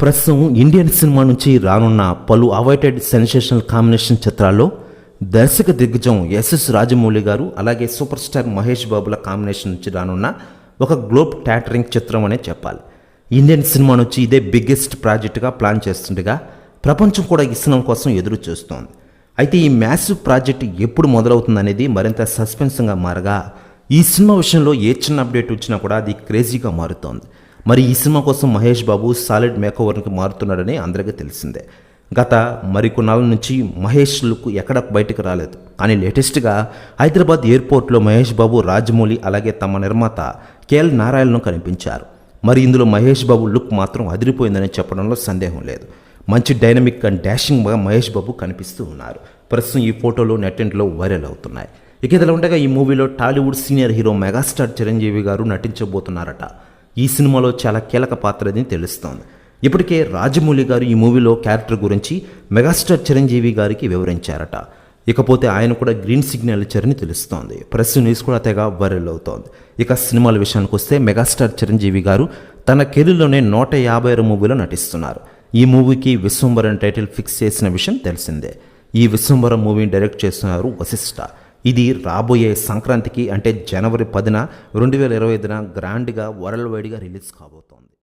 ప్రస్తుతం Indian cinema నుంచి రానున్న పలు అవాయిటెడ్ సెన్సేషనల్ కాంబినేషన్ చిత్రాల్లో దర్శక దిగ్గజం ఎస్ఎస్ రాజమౌళి గారు అలాగే సూపర్ స్టార్ మహేష్ బాబుల కాంబినేషన్ నుంచి రానున్న ఒక గ్లోబ్ టాటరింగ్ చిత్రం అనే చెప్పాలి. ఇండియన్ సినిమా నుంచి ఇదే బిగ్గెస్ట్ ప్రాజెక్టుగా ప్లాన్ చేస్తుండగా ప్రపంచం కూడా ఈ సినిమా కోసం ఎదురు చూస్తోంది. అయితే ఈ మ్యాసివ్ ప్రాజెక్ట్ ఎప్పుడు మొదలవుతుందనేది మరింత సస్పెన్స్గా మారగా ఈ సినిమా విషయంలో ఏ చిన్న అప్డేట్ వచ్చినా కూడా అది క్రేజీగా మారుతోంది. మరి ఈ సినిమా కోసం మహేష్ బాబు సాలిడ్ మేకోవర్కి మారుతున్నాడని అందరికీ తెలిసిందే. గత మరికొన్నాళ్ళ నుంచి మహేష్ లుక్ ఎక్కడ బయటకు రాలేదు. కానీ లేటెస్ట్గా హైదరాబాద్ ఎయిర్పోర్ట్లో మహేష్ బాబు రాజమౌళి అలాగే తమ నిర్మాత కేఎల్ నారాయణను కనిపించారు. మరి ఇందులో మహేష్ బాబు లుక్ మాత్రం అదిరిపోయిందని చెప్పడంలో సందేహం లేదు. మంచి డైనమిక్ అండ్ డాషింగ్గా మహేష్ బాబు కనిపిస్తూ ఉన్నారు. ప్రస్తుతం ఈ ఫోటోలు నెట్టింట్లో వైరల్ అవుతున్నాయి. ఇక ఇదిలా ఉండగా ఈ మూవీలో Tollywood senior hero megastar Chiranjeevi garu నటించబోతున్నారట. ఈ సినిమాలో చాలా కీలక పాత్ర అని తెలుస్తోంది. ఇప్పటికే రాజమౌళి గారు ఈ మూవీలో క్యారెక్టర్ గురించి మెగాస్టార్ చిరంజీవి గారికి వివరించారట. ఇకపోతే ఆయన కూడా గ్రీన్ సిగ్నల్ ఇచ్చారని తెలుస్తోంది. ప్రెస్ న్యూస్ కూడా తెగ వైరల్ అవుతోంది. ఇక సినిమాల విషయానికి వస్తే మెగాస్టార్ చిరంజీవి గారు తన కెరీర్లోనే నూట యాభై ఆరు మూవీలో నటిస్తున్నారు. ఈ మూవీకి విశ్వంబరం టైటిల్ ఫిక్స్ చేసిన విషయం తెలిసిందే. ఈ విశ్వంబరం మూవీని డైరెక్ట్ చేస్తున్నారు వశిష్ఠ ఇది రాబోయే సంక్రాంతికి అంటే జనవరి పదిన రెండు వేల ఇరవై ఐదున గ్రాండ్గా వరల్డ్ వైడ్గా రిలీజ్ కాబోతోంది.